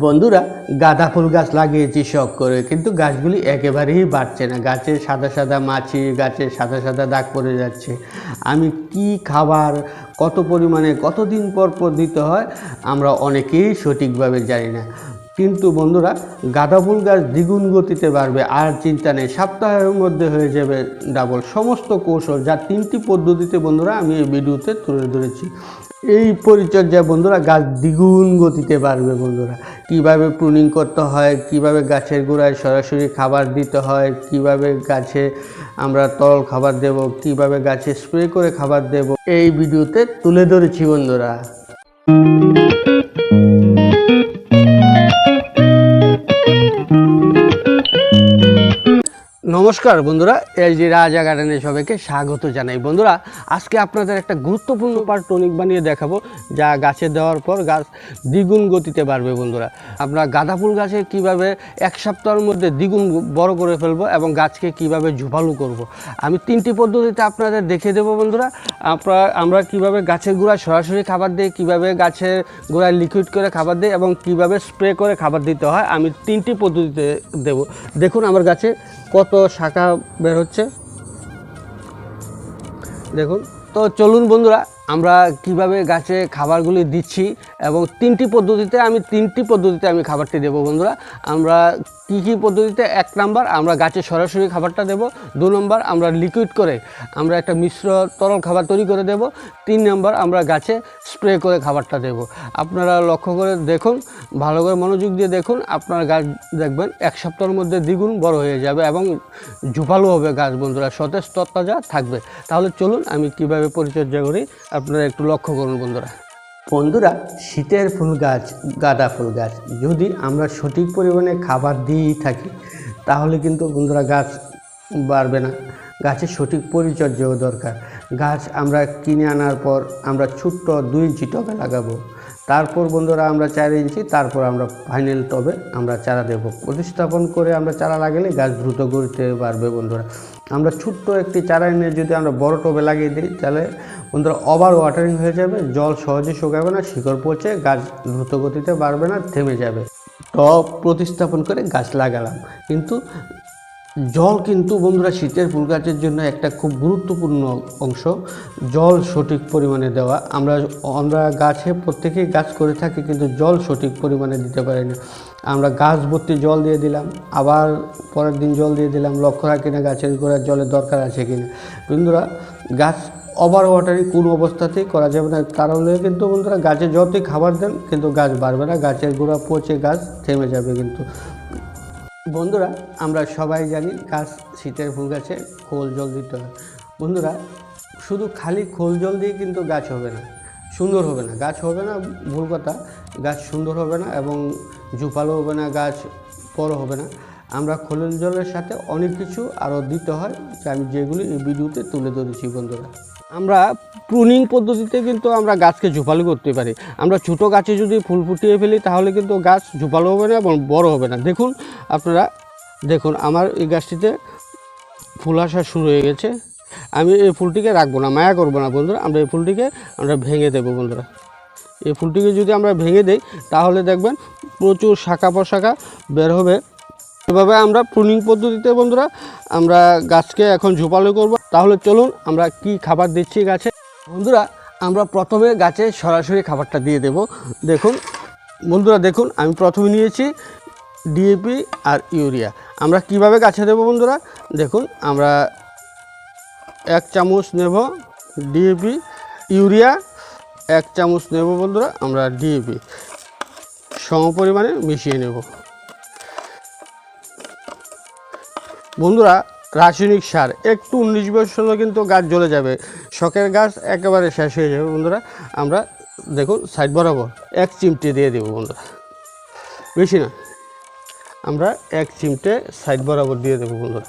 বন্ধুরা, গাঁদা ফুল গাছ লাগিয়েছি, শখ করে। কিন্তু গাছগুলি একেবারেই বাড়ছে না। গাছে সাদা সাদা মাছি গাছে সাদা সাদা দাগ পড়ে যাচ্ছে। আমি কি খাবার কত পরিমাণে, কতদিন পর পর দিতে হয়, আমরা অনেকেই সঠিকভাবে জানি না। কিন্তু বন্ধুরা, গাঁদা ফুল গাছ দ্বিগুণ গতিতে বাড়বে, আর চিন্তা নেই, সপ্তাহের মধ্যে হয়ে যাবে ডাবল সমস্ত কৌশল, যা তিনটি পদ্ধতিতে বন্ধুরা, আমি এই ভিডিওতে তুলে ধরেছি। এই পরিচর্যায় বন্ধুরা গাছ দ্বিগুণ গতিতে বাড়বে বন্ধুরা। কীভাবে প্রুনিং করতে হয়, কীভাবে গাছের গোড়ায় সরাসরি খাবার দিতে হয়, কীভাবে গাছে আমরা তরল খাবার দেব, কীভাবে গাছে স্প্রে করে খাবার দেব, এই ভিডিওতে তুলে ধরেছি বন্ধুরা। নমস্কার বন্ধুরা যে রাজা গার্ডেনে সবাইকে স্বাগত জানাই। বন্ধুরা, আজকে আপনাদের একটা গুরুত্বপূর্ণ পার্ট টনিক বানিয়ে দেখাবো, যা গাছে দেওয়ার পর গাছ দ্বিগুণ গতিতে বাড়বে বন্ধুরা। আমরা গাঁদা ফুল গাছে কীভাবে এক সপ্তাহের মধ্যে দ্বিগুণ বড় করে ফেলব এবং গাছকে কীভাবে ঝোপালু করব। আমি তিনটি পদ্ধতিতে আপনাদের দেখে দেবো বন্ধুরা। আপনারা আমরা কীভাবে গাছের গোড়ায় সরাসরি খাবার দিই, কীভাবে গাছের গোড়ায় লিকুইড করে খাবার দিই এবং কীভাবে স্প্রে করে খাবার দিতে হয়, আমি তিনটি পদ্ধতিতে দেব। দেখুন, আমার গাছে কত শাখা বের হচ্ছে? দেখুন, তো চলুন বন্ধুরা, আমরা কীভাবে গাছে খাবারগুলি দিচ্ছি এবং তিনটি পদ্ধতিতে আমি তিনটি পদ্ধতিতে আমি খাবারটি দেবো বন্ধুরা। আমরা কী কী পদ্ধতিতে? এক নাম্বার, আমরা গাছে সরাসরি খাবারটা দেব। দু নম্বর, আমরা লিকুইড করে আমরা একটা মিশ্র তরল খাবার তৈরি করে দেব। তিন নম্বর, আমরা গাছে স্প্রে করে খাবারটা দেব। আপনারা লক্ষ্য করে দেখুন, ভালো করে মনোযোগ দিয়ে দেখুন। আপনার গাছ দেখবেন, এক সপ্তাহের মধ্যে দ্বিগুণ বড় হয়ে যাবে এবং ঝোপালো হবে গাছ, বন্ধুরা। সতেজ তত্তাজা থাকবে। তাহলে চলুন, আমি কীভাবে পরিচর্যা করি, আপনারা একটু লক্ষ্য করুন, বন্ধুরা। বন্ধুরা, শীতের ফুল গাছ, গাঁদা ফুল গাছ, যদি আমরা সঠিক পরিমাণে খাবার দিয়েই থাকি, তাহলে কিন্তু বন্ধুরা গাছ বাড়বে না। গাছের সঠিক পরিচর্যাও দরকার। গাছ আমরা কিনে আনার পর আমরা ছোট্ট দুই ইঞ্চি টবে লাগাবো। তারপর বন্ধুরা আমরা চার ইঞ্চি, তারপর আমরা ফাইনাল টবে আমরা চারা দেব। প্রতিস্থাপন করে আমরা চারা লাগালে গাছ দ্রুত গড়তে পারবে বন্ধুরা। আমরা ছোট্ট একটি চারা এনে যদি আমরা বড় টবে লাগিয়ে দিই, তাহলে বন্ধুরা ওভার ওয়াটারিং হয়ে যাবে, জল সহজে শুকাবে না, শিকড় পচে গাছ দ্রুত গতিতে বাড়বে না, থেমে যাবে। টব প্রতিস্থাপন করে গাছ লাগালাম। কিন্তু জল কিন্তু বন্ধুরা শীতের ফুল গাছের জন্য একটা খুব গুরুত্বপূর্ণ অংশ। জল সঠিক পরিমাণে দেওয়া। আমরা আমরা গাছে প্রত্যেকেই গাছ করে থাকি কিন্তু জল সঠিক পরিমাণে দিতে পারি না। আমরা গাছ ভর্তি জল দিয়ে দিলাম, আবার পরের দিন জল দিয়ে দিলাম, লক্ষ্য রাখি না গাছের গোড়ার জলের দরকার আছে কিনা বন্ধুরা, গাছ ওভার ওয়াটারিং কোনো অবস্থাতেই করা যাবে না। কারণে কিন্তু বন্ধুরা গাছে যতই খাবার দেন কিন্তু গাছ বাড়বে না। গাছের গোড়া পচে গাছ থেমে যাবে কিন্তু। বন্ধুরা, আমরা সবাই জানি গাছ শীতের ফুল গাছে খোল জল দিতে হয়। বন্ধুরা, শুধু খালি খোল জল দিয়ে কিন্তু গাছ হবে না, সুন্দর হবে না। গাছ হবে না, ভুল কথা। গাছ সুন্দর হবে না এবং জুপালো হবে না, গাছ বড় হবে না। আমরা খোলের জলের সাথে অনেক কিছু আরও দিতে হয় আমি যেগুলি এই ভিডিওতে তুলে ধরেছি বন্ধুরা। আমরা প্রুনিং পদ্ধতিতে কিন্তু আমরা গাছকে ঝোপালো করতে পারি। আমরা ছোটো গাছে যদি ফুল ফুটিয়ে ফেলি, তাহলে কিন্তু গাছ ঝোপালো হবে না এবং বড়ো হবে না। দেখুন, আপনারা, দেখুন, আমার এই গাছটিতে ফুল আসা শুরু হয়ে গেছে। আমি এই ফুলটিকে রাখব না, মায়া করব না, বন্ধুরা। আমরা এই ফুলটিকে আমরা ভেঙে দেবো, বন্ধুরা। এই ফুলটিকে যদি আমরা ভেঙে দেই, তাহলে দেখবেন প্রচুর শাখা প্রশাখা বের হবে। এভাবে আমরা প্রুনিং পদ্ধতিতে, বন্ধুরা, আমরা গাছকে এখন ঝোপালো করব। তাহলে চলুন আমরা কি খাবার দিচ্ছি গাছে? বন্ধুরা, আমরা প্রথমে গাছে সরাসরি খাবারটা দিয়ে দেব। দেখুন, বন্ধুরা দেখুন, আমি প্রথমে নিয়েছি ডিএপি আর ইউরিয়া। আমরা কীভাবে গাছে দেব বন্ধুরা? দেখুন, আমরা এক চামচ নেব ডিএপি ইউরিয়া, এক চামচ নেব বন্ধুরা, আমরা ডিএপি সম পরিমাণে মিশিয়ে নেব। বন্ধুরা রাসায়নিক সার, একটু উনিশ বছর হলে কিন্তু গাছ জ্বলে যাবে। শখের গাছ একেবারে শেষ হয়ে যাবে বন্ধুরা। আমরা দেখুন সাইড বরাবর এক চিমটে দিয়ে দেবো বন্ধুরা। বেশি না। আমরা এক চিমটে সাইড বরাবর দিয়ে দেবো বন্ধুরা।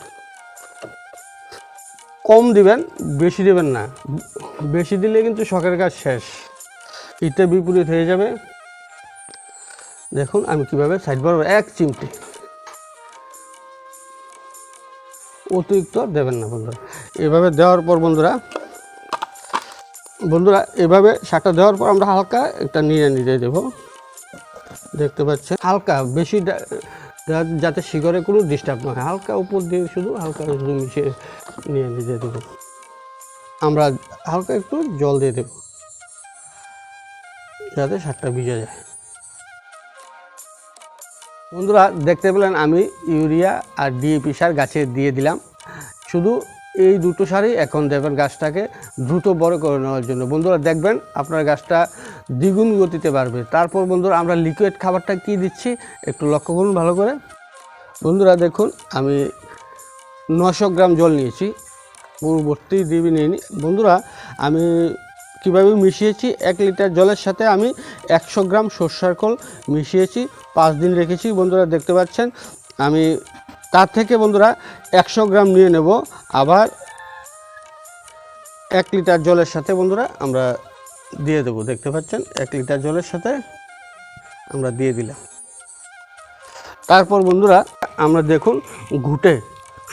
কম দিবেন, বেশি দেবেন না। বেশি দিলে কিন্তু শখের গাছ শেষ। ইতে বিপরীত হয়ে যাবে। দেখুন আমি কীভাবে সাইড বরাবর এক চিমটে অতিরিক্ত দেবেন না বন্ধুরা। এভাবে দেওয়ার পর বন্ধুরা বন্ধুরা, এভাবে শাকটা দেওয়ার পর আমরা হালকা একটা নিয়ে নিয়ে দেবো। দেখতে পাচ্ছেন, হালকা, বেশি যাতে শিকড়ে কোনো ডিস্টার্ব না হয়। হালকা উপর দিয়ে শুধু হালকা শুধু মিশিয়ে নিয়ে দিয়ে দেবো। আমরা হালকা একটু জল দিয়ে দেবো, যাতে সারটা ভিজে যায়। বন্ধুরা, দেখতে পেলেন আমি ইউরিয়া আর ডিএপি সার গাছে দিয়ে দিলাম। শুধু এই দুটো সারই এখন দেবেন গাছটাকে দ্রুত বড় করে নেওয়ার জন্য। বন্ধুরা, দেখবেন আপনার গাছটা দ্বিগুণ গতিতে বাড়বে। তারপর বন্ধুরা, আমরা লিকুইড খাবারটা কি দিচ্ছি একটু লক্ষ্য করুন ভালো করে। বন্ধুরা, দেখুন, আমি নশো গ্রাম জল নিয়েছি। পূর্ববর্তী দিবি নিয়ে বন্ধুরা, আমি কীভাবে মিশিয়েছি, এক লিটার জলের সাথে আমি একশো গ্রাম সর্ষার কল মিশিয়েছি। পাঁচ দিন রেখেছি, বন্ধুরা দেখতে পাচ্ছেন। আমি তার থেকে বন্ধুরা একশো গ্রাম নিয়ে নেব। আবার এক লিটার জলের সাথে বন্ধুরা আমরা দিয়ে দেবো, দেখতে পাচ্ছেন? এক লিটার জলের সাথে আমরা দিয়ে দিলাম। তারপর বন্ধুরা আমরা দেখুন ঘুটে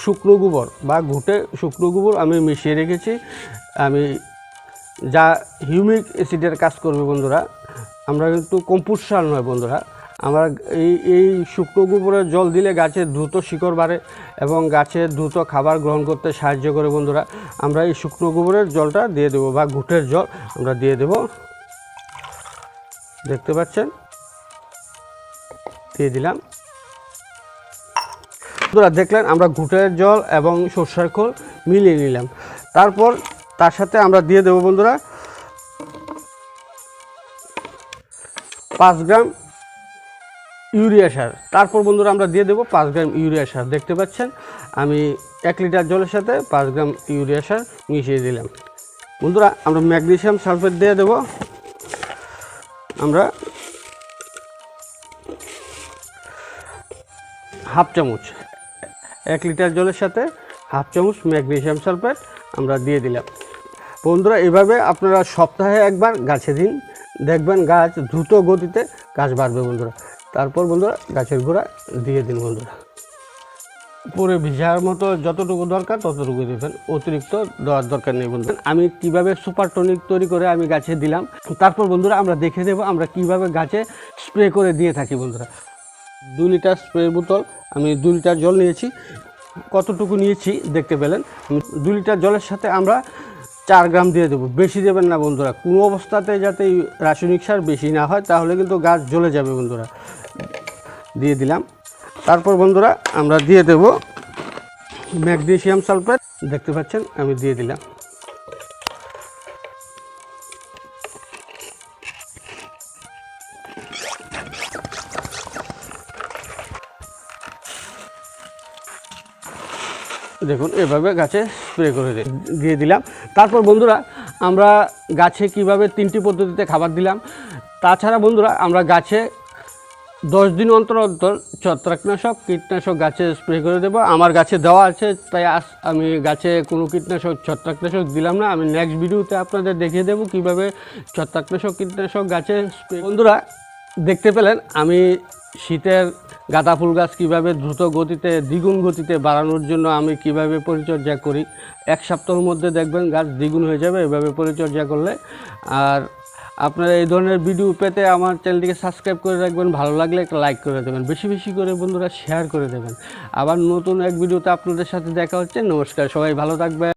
শুকনো গোবর বা ঘুটে শুকনো গোবর আমি মিশিয়ে রেখেছি। আমি যা হিউমিক অ্যাসিডের কাজ করবে বন্ধুরা, আমরা কিন্তু কম্পোস্ট সার নয় বন্ধুরা আমরা এই এই শুকনো গোবরের জল দিলে গাছের দ্রুত শিকড় বাড়ে এবং গাছের দ্রুত খাবার গ্রহণ করতে সাহায্য করে বন্ধুরা। আমরা এই শুকনো গোবরের জলটা দিয়ে দেবো বা ঘুটের জল আমরা দিয়ে দেব। দেখতে পাচ্ছেন? দিয়ে দিলাম। বন্ধুরা, দেখলেন আমরা ঘুটের জল এবং সর্ষার খোল মিলিয়ে নিলাম। তারপর তার সাথে আমরা দিয়ে দেবো বন্ধুরা, পাঁচ গ্রাম ইউরিয়া সার। তারপর বন্ধুরা আমরা দিয়ে দেবো পাঁচ গ্রাম ইউরিয়া সার। দেখতে পাচ্ছেন? আমি এক লিটার জলের সাথে পাঁচ গ্রাম ইউরিয়া সার মিশিয়ে দিলাম। বন্ধুরা, আমরা ম্যাগনেশিয়াম সালফেট দিয়ে দেবো। আমরা হাফ চামচ, এক লিটার জলের সাথে হাফ চামচ ম্যাগনেশিয়াম সালফেট আমরা দিয়ে দিলাম। বন্ধুরা, এভাবে আপনারা সপ্তাহে একবার গাছে দিন। দেখবেন গাছ দ্রুত গতিতে গাছ বাড়বে বন্ধুরা। তারপর বন্ধুরা গাছের গোড়া দিয়ে দিন বন্ধুরা। পুরো ভিজার মতো যতটুকু দরকার ততটুকু দেবেন। অতিরিক্ত দেওয়ার দরকার নেই বন্ধু আমি কীভাবে সুপার টনিক তৈরি করে আমি গাছে দিলাম, তারপর বন্ধুরা আমরা দেখে দেবো আমরা কীভাবে গাছে স্প্রে করে দিয়ে থাকি বন্ধুরা। দু লিটার স্প্রে বোতল, আমি দু লিটার জল নিয়েছি, কতটুকু নিয়েছি দেখতে পেলেন। দু লিটার জলের সাথে আমরা চার গ্রাম দিয়ে দেবো, বেশি দেবেন না বন্ধুরা। কোনো অবস্থাতে যাতে রাসায়নিক সার বেশি না হয়, তাহলে কিন্তু গাছ জ্বলে যাবে বন্ধুরা। দিয়ে দিলাম। তারপর বন্ধুরা আমরা দিয়ে দেব ম্যাগনেসিয়াম সালফেট দেখতে পাচ্ছেন, আমি দিয়ে দিলাম। দেখুন, এভাবে গাছে স্প্রে করে দিয়ে দিলাম। তারপর বন্ধুরা, আমরা গাছে কীভাবে তিনটি পদ্ধতিতে খাবার দিলাম, তাছাড়া বন্ধুরা, আমরা গাছে দশ দিন অন্তর অন্তর ছত্রাকনাশক, কীটনাশক গাছে স্প্রে করে দেবো। আমার গাছে দেওয়া আছে, তাই আজ আমি গাছে কোনো কীটনাশক, ছত্রাকনাশক দিলাম না। আমি নেক্সট ভিডিওতে আপনাদের দেখিয়ে দেবো কীভাবে ছত্রাকনাশক, কীটনাশক গাছে স্প্রে বন্ধুরা, দেখতে পেলেন, আমি শীতের গাঁদা ফুল গাছ কীভাবে দ্রুত গতিতে, দ্বিগুণ গতিতে বাড়ানোর জন্য আমি কীভাবে পরিচর্যা করি, এক সপ্তাহের মধ্যে দেখবেন গাছ দ্বিগুণ হয়ে যাবে এভাবে পরিচর্যা করলে। আর আপনারা এই ধরনের ভিডিও পেতে আমার চ্যানেলটিকে সাবস্ক্রাইব করে রাখবেন, ভালো লাগলে একটা লাইক করে দেবেন, বেশি বেশি করে বন্ধুরা শেয়ার করে দেবেন। আবার নতুন এক ভিডিওতে আপনাদের সাথে দেখা হচ্ছে, নমস্কার, সবাই ভালো থাকবেন।